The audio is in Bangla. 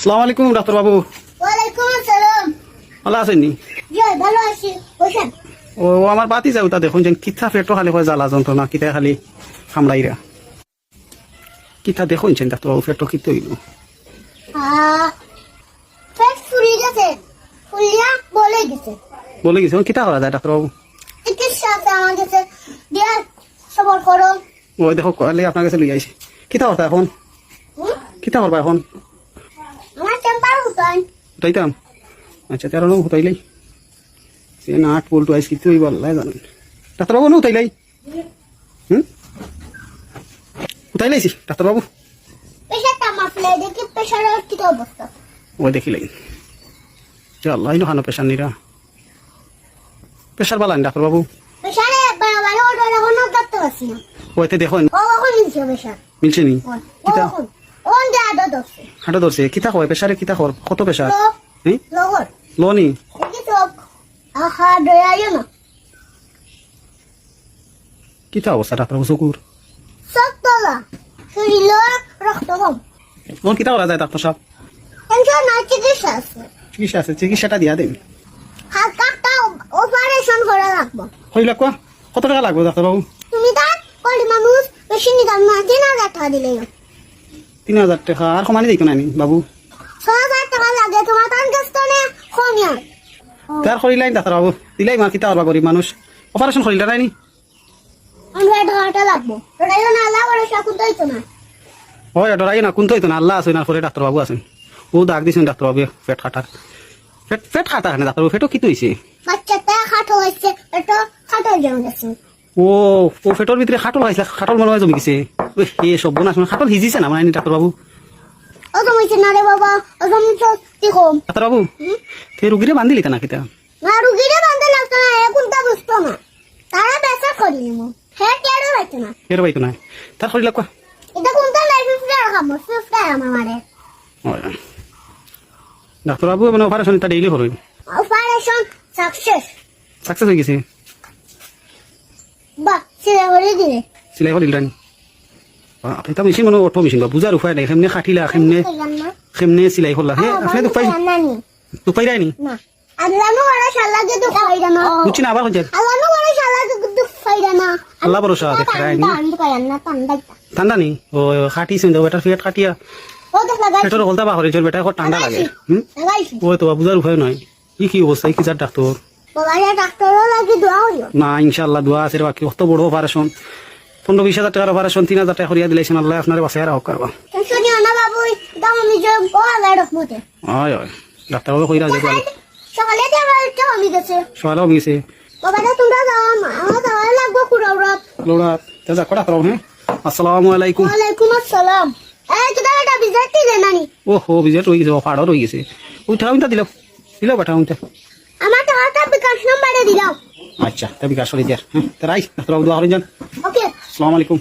সালাম আলাইকুম ডাক্তার বাবু। ভালো আছেননি ও আমার বাতি যাও তা দেখুন যে কিথা পেট্রো খালি হয় জ্বালা যন্ত্রণা কিতা খালি কামড়াইরা কিথা দেখুন চেন ডাক্তার বাবু পেট্রো কিতে হইল। পেট বলে গেছে। কিতা করা যায় ডাক্তার বাবু? ও দেখো আপনার কাছে লই আইছে। কিতা করতা এখন? কিতা করবা এখন? উঠাইতাম আচ্ছা তেরো নং উঠাইলাই সে না আট বলটু আইস হইব আল্লাহ জানেন ডাক্তার বাবু না উঠাইলাই হুম উঠাইলাইছি ডাক্তার বাবু প্রেশারটা মাপলে দেখি প্রেশারের কি অবস্থা ও দেখিলাই আল্লাহ খানো পেশার নিরা পেশার বালান ডাক্তার বাবু প্রেশারে বারবার ওটা এখনও ধরতে পারছি না ওইতে দেখুন মিলছে নি হাঁটা ধরছে। কিতা হয় পেশারে কিতা হর কত হ্যাঁ লনি কিতা অবস্থা বাবু চকুর? লোন কিতা করা যায় ডাক্তার সাহেব চিকিৎসা আছে। চিকিৎসা আছে। চিকিৎসাটা দিয়া দেন। হাত কাটটা অপারেশন করা লাগবো। হইলা কোয়া কত টাকা লাগবে ডাক্তার বাবু? তুমি তার কলি মানুষ বেশি নিদান না টাকা দিলে তিন হাজার টাকা আর সমানি দিত না বাবু। তার কাছ তো কমিয়া তার করিলাই ডাক্তার বাবু দিলাই মা কিতা করবা গরিব মানুষ। অপারেশন করিলা নাই নি? হয় ডরাই না কোন না আল্লাহ আছে না করে ডাক্তার বাবু আছেন ও ডাক দিছেন ডাক্তার বাবু পেট খাটার পেট পেট খাটা ডাক্তার বাবু পেটও কি হয়েছে বাচ্চাটা খাটো হয়েছে এটা খাটো গেছে। ও ও পেটর ভিতরে খাটল খাইছে খাটল মনে হয় জমি গেছে ওই হে সব বোনাস খাটল সিজিছে না মানে ডাক্তার বাবু? ও জমিছে না রে বাবা ও জমিছে কম। ডাক্তার বাবু তে রুগীরে বান্ধিলি না কিতা না রুগীরে বান্ধে লাগতো না এখন তা বুঝতো না? তারা বেচা করি নেব হ্যাঁ কেন পাইতো না। এর বাইতো না তার করিলা কোয়া এটা কোনটা লাইফ ফিফটার খাব ফিফটার আমার মারে ডাক্তার বাবু মানে অপারেশন এটা ডেইলি হরই অপারেশন সাকসেস সাকসেস হয়ে গেছে। বাহ ছেলে করে দিলে। সিলাই করে দিলেন আপনি তো মেশিন অটো মেশিন বা বুঝার উপায় নাই। কেমনে খাটিলা কেমনে কেমনে সিলাই করলা হে আপনি তো পাই তো পাই রাইনি আল্লাহ শালাকে তো ফাইদা না। বুঝছি আবার হচ্ছে আল্লাহ নো শালাকে তো ফাইদা না। আল্লাহ ভরসা দেখা রাইনি আমি তো না। তান্ডা ঠান্ডা নি ও খাটি শুন দাও বেটার ফিয়াট খাটিয়া ও দেখ লাগাই পেটর হলতা বা হরে বেটা এখন ঠান্ডা লাগে। হুম? ওই তো বুঝার উপায় নয় ই কি অবস্থা কি যার ডাক্তার না ইনশাল্লাহ দোয়া আছে বাকি অত বড় অপারেশন পনেরো বিশ হাজার টাকার অপারেশন তিন হাজার টাকা করিয়া দিলেছেন আল্লাহ আপনার বাসায় রাখ করবা টেনশন নিও না বাবু দাম আমি যে ও আল্লাহ রহমতে হয় হয় ডাক্তার কইরা গেছে। সকালেও আসসালামু আলাইকুম। আসসালাম। এই কিটা এটা বিজাতি দে নানি? ও হো বিজেট হয়ে গেছে পাড়ও রয়ে আচ্ছা তা বিকাশ করে হ্যাঁ দোয়া করেন ওকে আসসালামু আলাইকুম